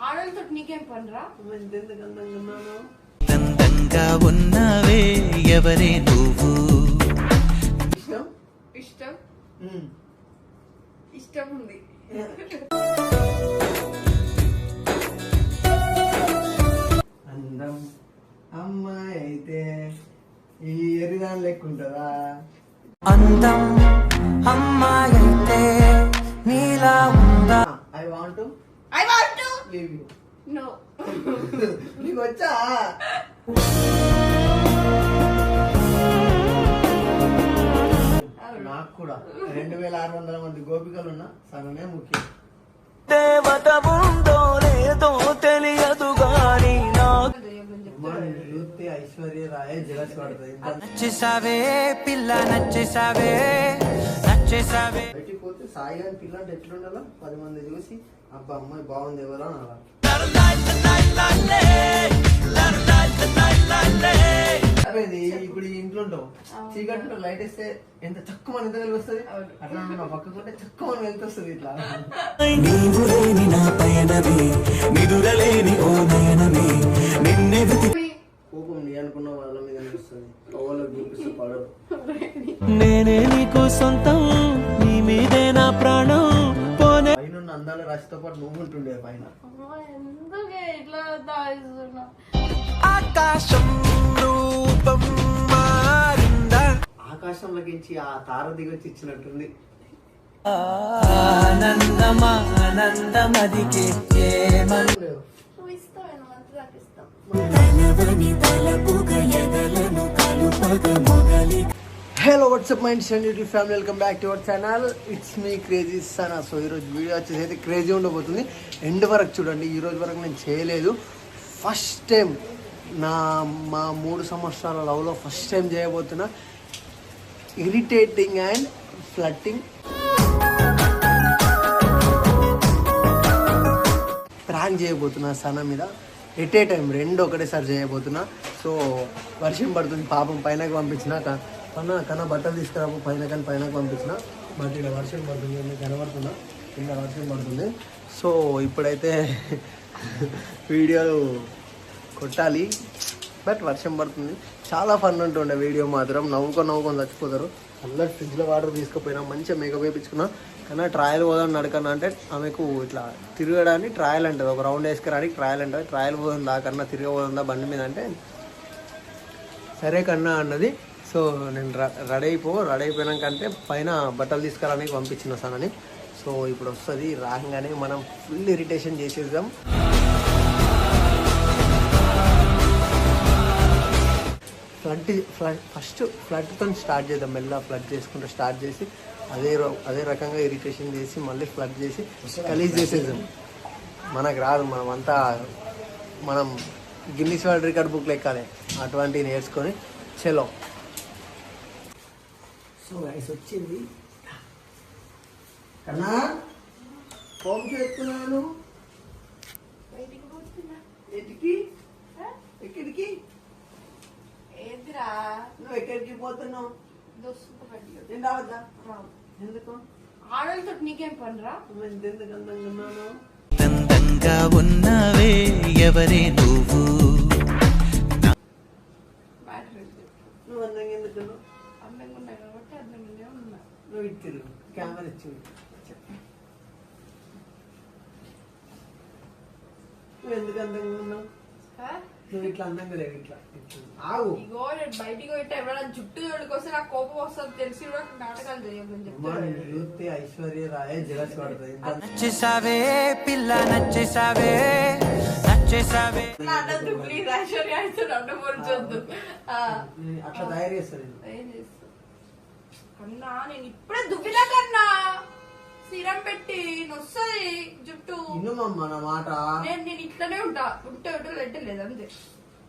ఆడలతో నీకేం పనిరా? అందంగా ఉన్నావే ఎవరే నువ్వు? ఇష్టం? ఇష్టం. ఇష్టం ఉంది. అందం. అమ్మాయి అయితే ఈ ఎరిదాని లెక్క ఉంటుందా అందం అమ్మాయంటే నీలా ఉందా? I want I want no నీకు వచ్చా? నాకు కూడా. రెండు వేల ఆరు వందల మంది గోపికలు ఉన్న సగమే ముఖ్యం. దేవత ఉందో లేదో తెలియదు గాని చూస్తే ఐశ్వర్య రాయే జలసి పడుతుంది నచ్చేసావే పిల్ల నచ్చేసావే నచ్చేసావే బయటికి పోతే సాయి గారి పిల్ల అంటే ఎట్లుండాలో? పది మంది చూసి అబ్బా అమ్మాయి బాగుంది ఎవరో అలా అయిపోయింది ఇప్పుడు ఇంట్లో ఉంటావు చీకట్లో లైట్ వేస్తే ఎంత తక్కువ ఎంత కలిగి వస్తుంది అట్లా నా పక్కకు ఉంటే తక్కువ వెళ్తూ వస్తుంది ఇట్లా నీవు లేని నా పయనమే నిదురలేని ఓ నయనమే నిన్నె వెతికి కోపం నీ అనుకున్న వాళ్ళ మీద అనిపిస్తుంది. వాళ్ళకి చూపిస్తే పడదు నేనే నీకు సొంతం. అందాల రాశితో పాటు నువ్వు ఉంటుండే పైన. ఎందుకే ఇట్లా దాయిస్తున్నా ఆకాశం రూపం మారిందా? ఆకాశంలోకించి ఆ తార దిగొచ్చి ఇచ్చినట్టుంది. ఆనందమానందమదికే ఏమన్ నువ్వు ఇస్తావు అంత దాకా ఇస్తాం తలవని తలపుగ ఎదలను కలుపగ మొగలి hello WhatsApp mind and YouTube family welcome back to our channel it's me crazy Sana so ఈరోజు వీడియో వచ్చేసి అయితే క్రేజీ ఉండబోతుంది. ఎండ్ వరకు చూడండి. ఈ రోజు వరకు నేను చేయలేదు. ఫస్ట్ టైం నా మా మూడు సంవత్సరాల లవ్లో ఫస్ట్ టైం చేయబోతున్నా. ఇరిటేటింగ్ అండ్ ఫ్లట్టింగ్ ప్రాంక్ చేయబోతున్నా సన మీద. ఎట్ ఏ టైం రెండు ఒకటేసారి చేయబోతున్నా. సో వర్షం పడుతుంది పాపం పైనకి పంపించినాక. క- కన్నా బట్టలు తీసుకురాపు పైన కానీ పైన పంపించిన. బట్ ఇక్కడ వర్షం పడుతుంది మీకు కనబడుతున్నా. కింద వర్షం పడుతుంది. సో ఇప్పుడైతే వీడియోలు కొట్టాలి. బట్ వర్షం పడుతుంది. చాలా ఫన్ ఉంటుండే వీడియో మాత్రం. నవ్వుకొని నవ్వుకొని చచ్చిపోతారు. అందరు ఫ్రిడ్జ్లో వాటర్ తీసుకుపోయినా మంచిగా మేకప్ వేయించుకున్నా. కానీ ట్రయల్ పోదాం నడకన్నా అంటే ఆమెకు ఇట్లా తిరగడానికి ట్రయల్ అంటది. ఒక రౌండ్ వేసుకురానికి ట్రయల్ అంటుంది. ట్రయల్ పోదాం దాకన్నా తిరగబోదా బండి మీద అంటే సరే కన్నా అన్నది. సో నేను రెడీ అయిపో రెడీ అయిపోయినాకంటే పైన బట్టలు తీసుకురానికి పంపించిన సానని సో ఇప్పుడు వస్తుంది రాగానే మనం ఫుల్ ఇరిటేషన్ చేసేద్దాం. ఫ్లడ్ ఫ్లడ్ ఫస్ట్ ఫ్లడ్తో స్టార్ట్ చేద్దాం. మెల్ల ఫ్లడ్ చేసుకుంటూ స్టార్ట్ చేసి అదే రో- అదే రకంగా ఇరిటేషన్ చేసి మళ్ళీ ఫ్లడ్ చేసి గలీజ్ చేసేద్దాం. మనకు రాదు మనం అంతా మనం గిన్నీస్ వరల్డ్ రికార్డ్ బుక్ లెక్కాలి అటువంటివి నేర్చుకొని చలో. సో గైస్ వచ్చింది. కన్నా ఫోన్ చేస్తున్నాను. ఎక్కడికి? ఏదిరా? నువ్వు ఎక్కడికి పోతున్నావు? నేను రావద్దా? రావు. ఎందుకు? ఆడలతో నీకేం పనిరా? నువ్వు ఎంతెందుకు అందంగా ఉన్నాను దందంగా ఉన్నావే ఎవరే నువ్వు? ఇచ్చారు కెమెరా నువ్వు ఎందుకు అందంగా ఉన్నావు? నువ్వు ఇట్లా అందంగా లేవు ఇట్లా. ఆగు. ఇగో నేను బయటికి పోయితే ఎవరైనా జుట్టు జోడికొస్తే నాకు కోపం వస్తుంది తెలిసి కూడా నాటకాలు చేయమని చెప్తాను చూస్తే ఐశ్వర్య రాయే జలసి పడుతుంది నచ్చేసావే పిల్ల నచ్చేసావే నచ్చేసావే అట్లా తయారు చేస్తాను ఏం కన్నా నేను ఇప్పుడే దువ్వినా కన్నా సిరం పెట్టి నొస్తుంది జుట్టు. నా మాట. నేను నేను ఇట్లనే ఉంటా. ఉంటే ఉంటే లెట్ లేదు అంతే.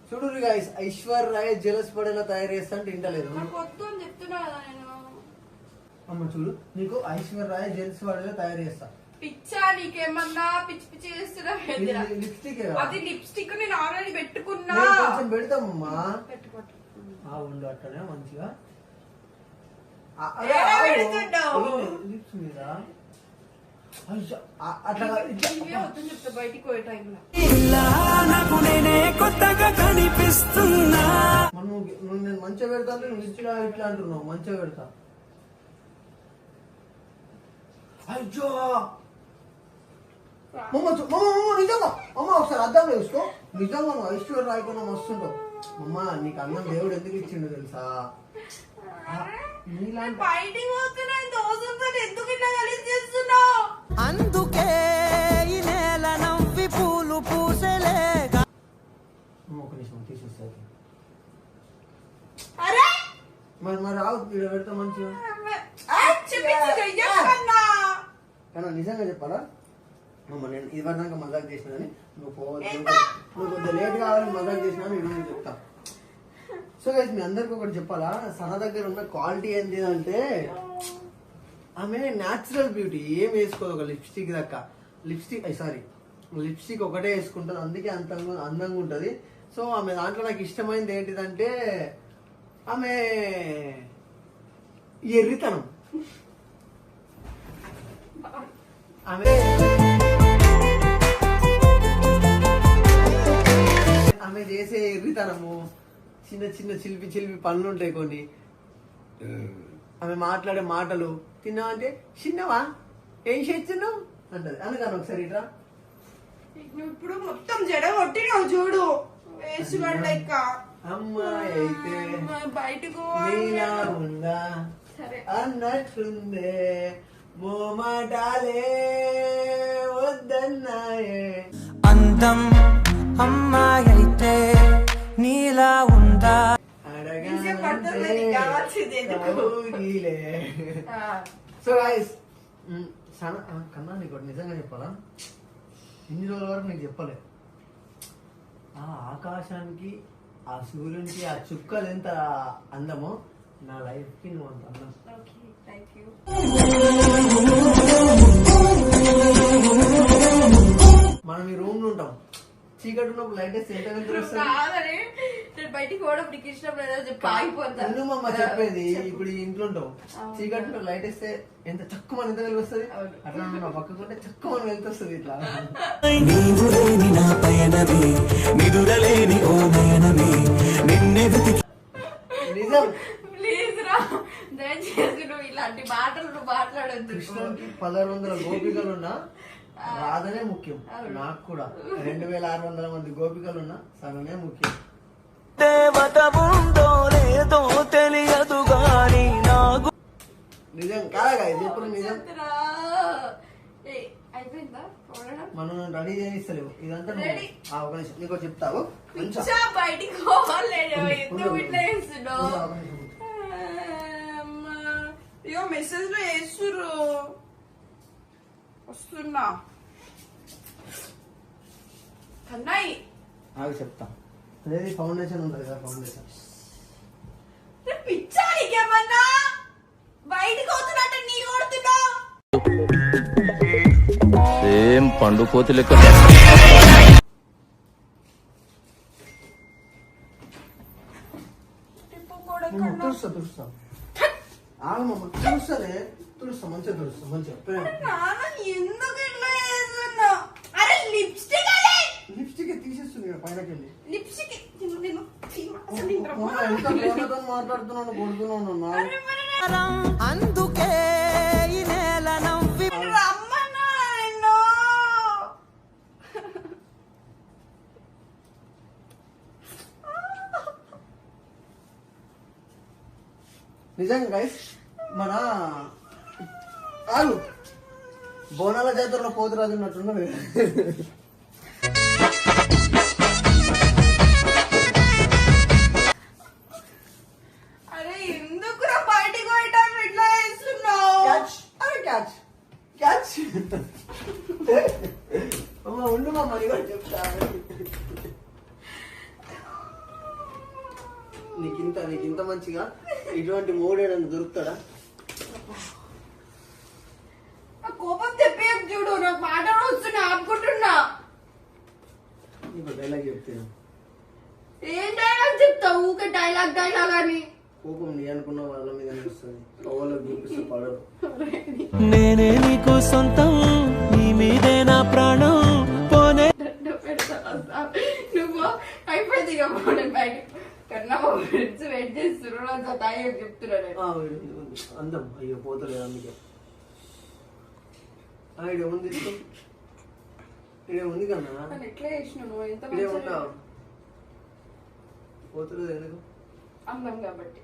చూడు గైస్ ఐశ్వర్య రాయ్ జలసి పడేలా తయారు చేస్తా అంటే ఇంటలేదు నాకు వద్దు అని చెప్తున్నా కదా నేను. అమ్మ చూడు నీకు ఐశ్వర్య రాయ్ జలసి పడేలా తయారు చేస్తా. పిచ్చా నీకేమన్నా పిచ్చి పిచ్చి చేస్తున్నా లిప్స్టిక్ అది లిప్స్టిక్ నేను ఆల్రెడీ పెట్టుకున్నా. కొంచెం పెడతామమ్మా. ఆ ఉండు అట్లనే మంచిగా. నాకు నేనే కొత్తగా కనిపిస్తున్నా. మనం నువ్వు నేను మంచిగా పెడతా అంటే నువ్వు ఇట్లా ఇట్లా అంటున్నావు మంచిగా పెడతా. అయ్యో! మమ్మ చూ- మమ్మ మమ్మ నిజంగా. అమ్మ ఒకసారి అర్థం చూసుకో. నిజంగా నువ్వు ఐశ్వర్య రాయకుండా మస్తుంటావు మమ్మ నీకు అన్నం దేవుడు ఎందుకు ఇచ్చిండు తెలుసా? బయటికి పోతున్నా దోశతో ఎందుకు ఇట్లా కలిసి చేస్తున్నావు? అందుకే ఈ నేల నవ్వి పూలు పూసలేగా. అమ్మ ఒక నిమిషం తీసేస్తా అరే! మరి మరి రావు ఇక్కడ పెడతా మంచిగా. చూపించు చెయ్యకన్నా కానీ నిజంగా చెప్పాలా? అమ్మ నేను ఇది వరకు మజాక్ చేసినని నువ్వు పోవచ్చు నువ్వు కొంచెం లేట్ కావాలని మజాక్ చేసినా నేను నేను చెప్తా. సో గైస్ మీ అందరికి ఒకటి చెప్పాలా? సన దగ్గర ఉన్న క్వాలిటీ ఏంటి అంటే ఆమె న్యాచురల్ బ్యూటీ ఏం వేసుకోదు ఒక లిప్స్టిక్ దక్క లిప్స్టిక్ సారీ లిప్స్టిక్ ఒకటే వేసుకుంటుంది అందుకే అంత అందంగా ఉంటుంది. సో ఆమె దాంట్లో నాకు ఇష్టమైనది ఏంటిదంటే ఆమె ఎర్రితనం. ఆమె ఆమె చేసే ఎర్రితనము చిన్న చిన్న చిలిపి చిలిపి పనులు ఉంటాయి కొన్ని. ఆమె మాట్లాడే మాటలు తిన్నావంటే చిన్నవా? ఏం చేస్తున్నావు? అంటది. అనగాను ఒకసారి ఇట్రా. నువ్వు ఇప్పుడు మొత్తం జడ కొట్టినావు చూడు. అమ్మాయి అయితే బయటకు ఉందా? మోమాటాలే వద్దన్నాయే. అందం అమ్మాయైతే నీలా ఉందా? సో సన కన్నా నీకు ఒకటి నిజంగా చెప్పాలా? ఇన్ని రోజుల వరకు నీకు చెప్పలే. ఆ ఆకాశానికి ఆ సూర్యునికి ఆ చుక్కలు ఎంత అందమో నా లైఫ్కి నువ్వు అంత అందం. మనం ఈ రూమ్లో ఉంటాం. చీకటి ఉన్నప్పుడు లైట్ వేస్తే ఎంత కాదని నేను బయటికి పోవడం ఇష్టం లేదో చెప్పి నువ్వు అమ్మ చెప్పేది ఇప్పుడు ఇంట్లో ఉంటావు. చీకటి లో లైట్ వేస్తే ఎంత ఎంత వెలుగు వస్తుంది అవును. అట్లా నా పక్కకుంటే తక్కువ వెళ్తూ వస్తుంది ఇట్లా. నీవు లేని నా పయనమే నిదురలేని ఓ నయనమే నిన్నె వెతికి నిజం. ప్లీజ్ రా దయచేసి నువ్వు ఇలాంటి మాటలు నువ్వు మాట్లాడొద్దు. కృష్ణుడికి పదహారు వందల గోపికలు ఉన్నా రాధనే ముఖ్యం. నాకు కూడా. రెండు వేల ఆరు వందల మంది గోపికలు ఉన్నా సగనే ముఖ్యం. దేవత ఉందో లేదో తెలియదు గాని నాకు నిజం. కాదా ఇది ఎప్పుడు నిజం. మనం రెడీ చేయిస్తలేవు. ఇదంతా ఒక నిమిషం. నీకు చెప్తావు బయటికి మెసేజ్లో వేస్తుర్రు వస్తున్నా. కన్నాయి. ఆగు చెప్తా. అదేది ఫౌండేషన్ ఉంటుంది కదా ఫౌండేషన్. రే పిచ్చా నీకేమన్నా బయటికి అవుతున్నట్టు నీ కొడుతున్నావు సేమ్ పండు కోతి లెక్క టిప్పు కూడా మమ్మ, తుడుస్తా తుడుస్తా ఆగమమ్మ తుడుస్తానే తుడుస్తా మంచిగా తుడుస్తా మంచిగా ప్రేమ నాన్న ఎందుకు ఇట్లా చేస్తున్నావు అరే లిప్స్టిక్ అదే లిప్స్టిక్ తీసేస్తుంది ఇక్కడ పైనకి వెళ్ళి లిప్స్టిక్ నేను నేను అసలు నేను మమ్మ, ఎంత ప్రేమతో మాట్లాడుతున్నాను కొడుతున్నాను అందుకే ఈ నేల నవ్వి రమ్మన్నా నిన్ను నిజంగా గైస్ మన ఆగు. బోనాల జాతరలో పోతురాజు ఉన్నట్టున్నది క్యాచ్. క్యాచ్. అమ్మ ఉండు మా మరి చెప్తా. నీకింత నీకింత మంచిగా ఇటువంటి మూడేడని దొరుకుతాడా? కోపం తెప్పే చూడు నాకు మాటలు వస్తున్నా ఆపుకుంటున్నా. డైలాగ్ చెప్తాను. ఏం డైలాగ్ చెప్తావు? ఊకే డైలాగ్ డైలాగ్ అని. కోపం నీ అనుకున్న వాళ్ళ మీద వస్తుంది వాళ్ళకి చూపిస్తే పడరు. నేనే నీకు సొంతం నీ మీదే నా ప్రాణం. పోనే నువ్వు అయిపోయింది ఇక పోనీ బయట కన్నా మా ఫ్రెండ్స్ వెయిట్ చేస్తున్నారు అంత తాయి అందం. అయ్యో పోతలేదు అందుకే. ఈడ ఉంది. ఈడ ఉంది కన్నా. కానీ ఎట్లా చేసినావు ఎంత పోతలేదు ఎందుకు? అందం కాబట్టి.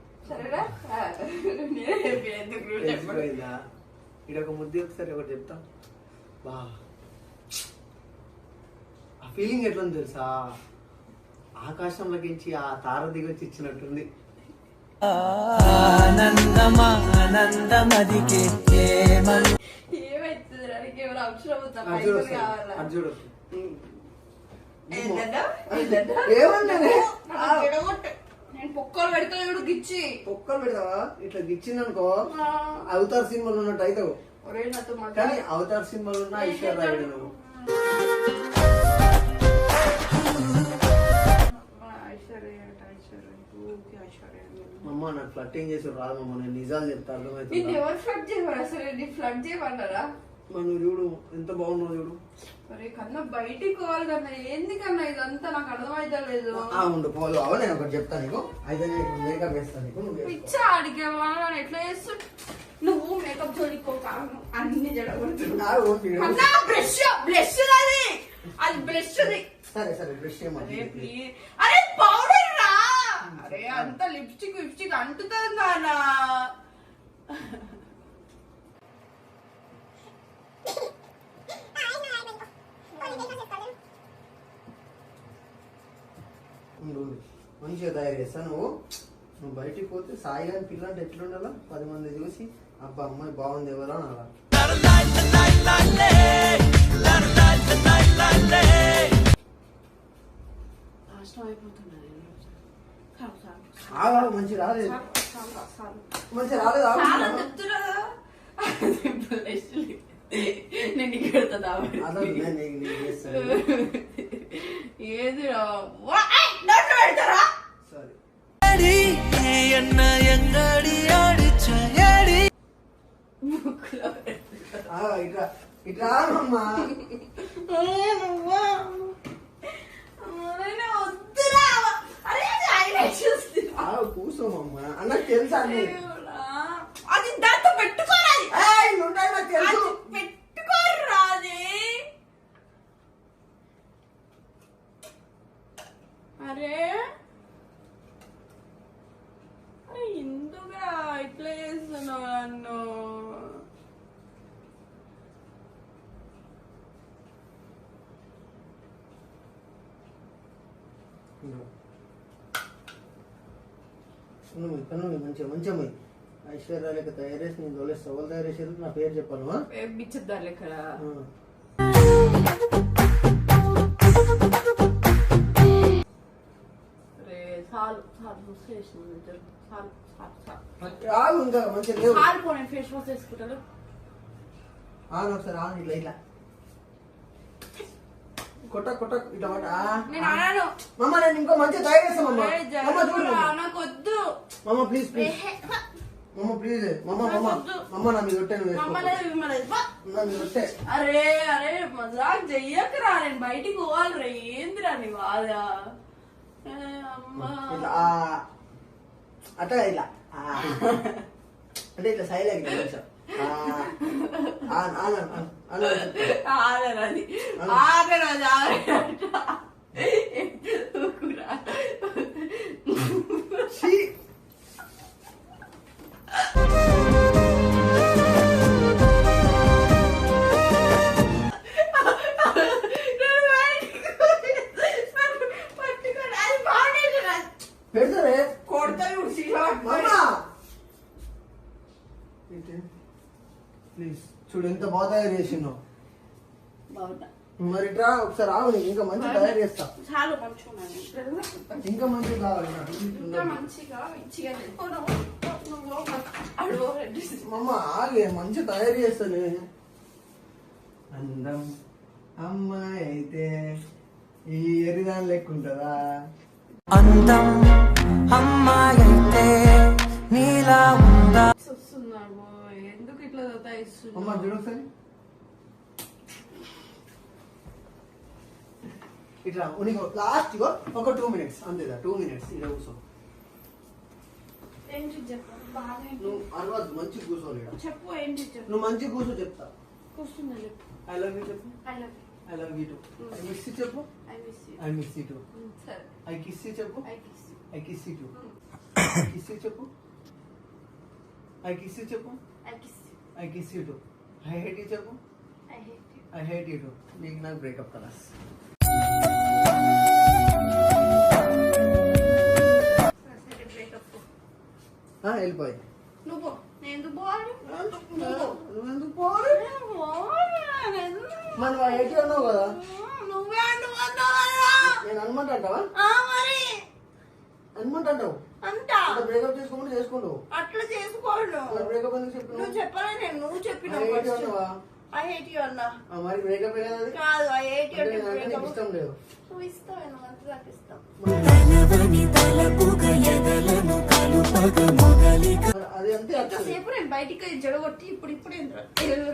సరేనా? ఈడ ఒక ముద్దు ఒకసారి ఒకటి చెప్తా. బా. ఆ ఫీలింగ్ ఎట్లుంది తెలుసా? ఆకాశంలోకించి ఆ తార దిగొచ్చి ఇచ్చినట్టుంది. ఆనందమా ఆనందమదికే ఏమని నేను పొక్కలు పెడతా చూడు గిచ్చి. ఒక్కరు పెడతావా? ఇట్లా గిచ్చిందనుకో ఆ, అవతార్ సినిమాలో ఉన్నట్టు అవుతావు కానీ అవతార్ సినిమాలో ఉన్న ఐశ్వర్య రాయుడు నువ్వు అమ్మ నాకు ఫ్లట్టింగ్ చేసి రాదు మమ్మ నేను నిజాలు చెప్తా అర్థమవుతుందా? ఎవరు ఫ్లడ్ చేయమన్నారు? అసలు ఫ్లడ్ చేయమన్నారా? నువ్వు చూడు ఎంత బాగున్నావు చూడు. అరే కన్నా బయటికి పోవాలి కన్నా ఏంది కన్నా ఇదంతా నాకు అర్థమైతే లేదు ఆ ఉండు పోదు. అవ నేను ఒకటి చెప్తాను నీకు. అయితే నేను ఇప్పుడు మేకప్ వేస్తాను నీకు నువ్వు వేసుకో. పిచ్చా అడిగే వాళ్ళని ఎట్లా చేస్తు? నువ్వు మేకప్ కారణం అన్ని జడగొడుతున్నావు. బ్రష్ అది. అది బ్రష్ అది. సరే సరే బ్రష్ అరే పౌడర్ రా. అరే అంత లిప్స్టిక్ లిప్స్టిక్ అంటుతుంది నానా ఉండు ఉండు. మంచిగా తయారు చేస్తా నువ్వు నువ్వు బయటికి పోతే సాయి గారి పిల్ల అంటే ఎట్లుండాలా? పది మంది చూసి అబ్బా అమ్మాయి బాగుంది ఎవరా? అని అలా. మంచి రాలేదు. మంచి రాలేదు నేను ఇక్కడతో ఏదిరా నన్ను పెడతారా ఇట్లా ఇట్లా అమ్మా కూర్చోమమ్మా అన్న తెలుసా అది దాంతో పెట్టుకోరాది. ఏయ్, నువ్వు ఉంటాయి నాకు తెలుసు? అది పెట్టుకోరా అది. అరే. అరే ఎందుకురా ఇట్లా చేస్తున్నావు నన్ను? నువ్వు ఇక్కడ మంచిగా మంచిగా పోయి. ఐశ్వర్య లెక్క తయారు చేసి నేను తోలేసి సవాల్ తయారు చేసేది నా పేరు చెప్పాను? బిచ్చద్దారు. అరే చాలు ఇంకా మంచిగా లేవు. ఫేస్ వాష్ వేసుకుంటారు ఆగు ఒకసారి ఆగు ఇట్లా ఇట్లా. కొట్ట కొట్ట ఇట్లా పట్ట ఆ. నేను అనను. మమ్మ నేను ఇంకో మంచిగా తయారు చేస్తాను మమ్మ. అరే మమ్మ చూడు. జరుగురా, మమ్మ. నాకు వద్దు మమ్మ ప్లీజ్ ప్లీజ్ మమ్మ ప్లీజ్ మమ్మ మమ్మ మమ్మ నా మీద ఒట్టే. నా మీద ఒట్టే. అరే అరే మజాక్ చెయ్యకరా నేను బయటికి పోవాలి రా ఏందిరా నీ బాధ. అట్లా ఇట్లా. అంటే ఇట్లా సైలెంట్ కొంచెం. ఆగరాది. ఆగరాది ఒకసారి ఆవు నీకు ఇంకా మంచి తయారు చేస్తా. చాలా మంచిగా ఇంకా మంచి కావాలి. ఇంకా మంచిగా మంచిగా మమ్మ ఆగే మంచి తయారు చేస్తా నేను. అందం అమ్మాయి అయితే ఈ ఎరిదాని లెక్క ఉంటుందా? అందం అమ్మాయైతే నీలా ఉందా? ఎందుకు ఇట్లా అమ్మ సతాయిస్తున్నావు చూడు ఒకసారి ఇట్లా నీకు లాస్ట్ ఇగో ఒక టూ మినిట్స్ అంతేదా టూ మినిట్స్ ఇలా కూర్చో ఏంటి చెప్పు బాగా ఏంటి? నువ్వు అరవద్దు మంచి కూర్చోవాలి ఈడ. చెప్పు ఏంటి చెప్పు నువ్వు మంచి కూర్చో చెప్తా కూర్చున్నా చెప్పు ఐ లవ్ యూ చెప్పు I love I love you too I miss you చెప్పు I miss you I miss you too సరే ఐ కిస్ యూ చెప్పు I kiss you I kiss you too kiss you చెప్పు I kiss you చెప్పు I kiss you I kiss you too I hate you చెప్పు I hate you I hate you too నీకు నాకు breakup కదా వెళ్ళిపోయింది. నువ్వు ఎందుకు పోవాలి? నువ్వెందుకు పోవాలి? ఎయిటీ అన్నావు కదా? నువ్వే. నేను అనమంటావా ఆ మరి. అనమంటావు అంట. అంటే బ్రేకప్ చేసుకోమని చేసుకుంటావు. అట్లా చేసుకోండు మరి బ్రేకప్ ఎందుకు నువ్వు చెప్పినావు చెప్పలే నేను నువ్వు చెప్పినావు అన్నావా? ఐ హేట్ యూ అన్నా మరి బ్రేకప్ కదా అది? కాదు ఐ హేట్ యూ అంటే. ఇష్టం లేదు. నువ్వు ఇస్తావు మంచి నాకు ఇస్తాం బయటికి జడగొట్టి ఇప్పుడు ఇప్పుడు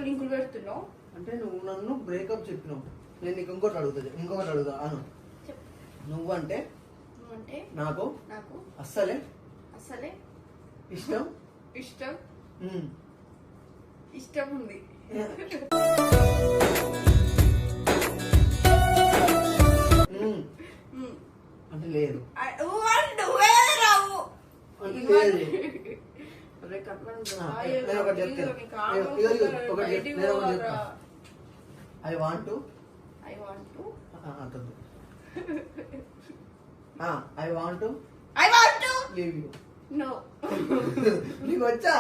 లింకులు పెడుతున్నావు అంటే నువ్వు నన్ను బ్రేకప్ చెప్పినావు. నేను నీకు ఇంకోటి అడుగుతా ఇంకొకటి అడుగుతా. అను. నువ్వంటే నువ్వంటే నాకు నాకు అస్సలే అసలే ఇష్టం. ఇష్టం. ఇష్టం ఉంది నేను ఒకటి చెప్తాను. నీ ఒకటి నేను ఒకటి పోవాలా? చెప్తా. I want to I want to. అంతద్దు I want to I want to. Leave you No. నీకు వచ్చా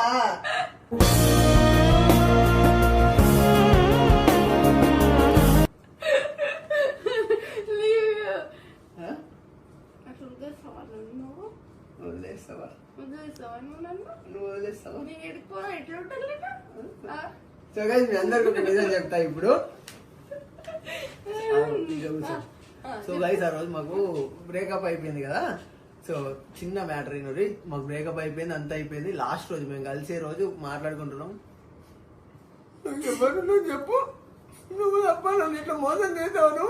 you. ఆ? అట్లా నన్ను నువ్వు? వదిలేస్తావా వదిలేస్తావా నువ్వు నన్ను? నువ్వు వదిలేస్తావా నేను ఎట్లా అందరికి ఒక నిజం చెప్తా ఇప్పుడు. సో గైస్ ఆ రోజు మాకు బ్రేకప్ అయిపోయింది కదా. సో చిన్న మ్యాటర్ అయినది మాకు బ్రేకప్ అయిపోయింది అంత అయిపోయింది. లాస్ట్ రోజు మేము కలిసే రోజు మాట్లాడుకుంటున్నాం. చెప్పు. నువ్వు తప్ప నన్ను ఇట్లా మోసం చేసావు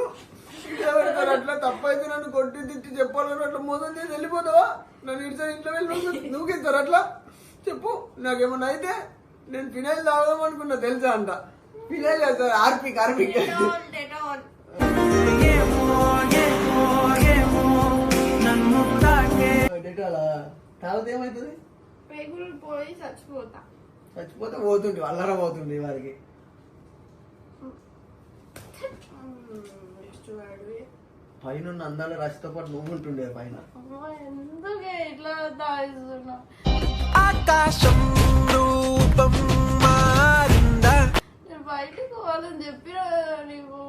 అట్లా తప్పైతే నన్ను కొట్టి తిట్టి చెప్పాలని అట్లా మోసం చేసి వెళ్ళిపోతావా? నన్ను ఇట్లా ఇంట్లో వెళ్ళి నువ్వు ఇస్తారు అట్లా? చెప్పు. నాకేమన్నా అయితే నేను ఫినైల్ తాగదాం అనుకున్నా తెలుసా అంట ఫినైల్ చేస్తారు ఆర్పిక్ ఆర్పిక్ తాగితే ఏమవుతుంది? చచ్చిపోతా. చచ్చిపోతే పోతుండే అల్లర పోతుండే వారికి నెక్స్ట్ వాడివి. పైన అందాల రాశితో పాటు నువ్వు ఉంటుండే పైన ఎందుకే ఇట్లా తాగిస్తున్నావు ఆకాశం రూపం మారిందా నేను బయటికి పోవాలని చెప్పినా నీకు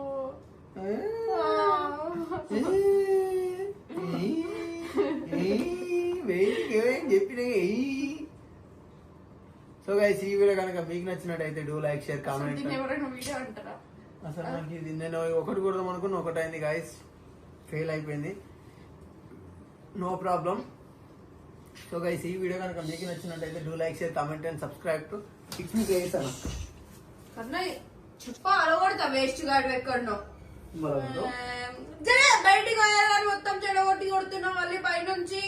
ఏ? ఆ. ఏ? ఏ? వెయిట్ ఏం చెప్పిన సో గైస్ ఈ వీడియో కనుక మీకు నచ్చినట్టయితే డూ లైక్ షేర్ కామెంట్ ఎవరైనా వీడియో అంటారా అసలు నాకు ఇది నేను ఒకటి కొడదాం అనుకున్న ఒకటి అయింది గాయస్ ఫెయిల్ అయిపోయింది. నో ప్రాబ్లం సో గైస్ ఈ వీడియో కనుక మీకు నచ్చినట్టయితే do like share comment and subscribe to it's me చేస్తాను కన్నా చెప్ప అలగొడతా వేస్ట్ గాడు ఎక్కడనో. బయటికి పోయారు మొత్తం చెడగొట్టి కొడుతున్నావు మళ్ళీ పైనుంచి.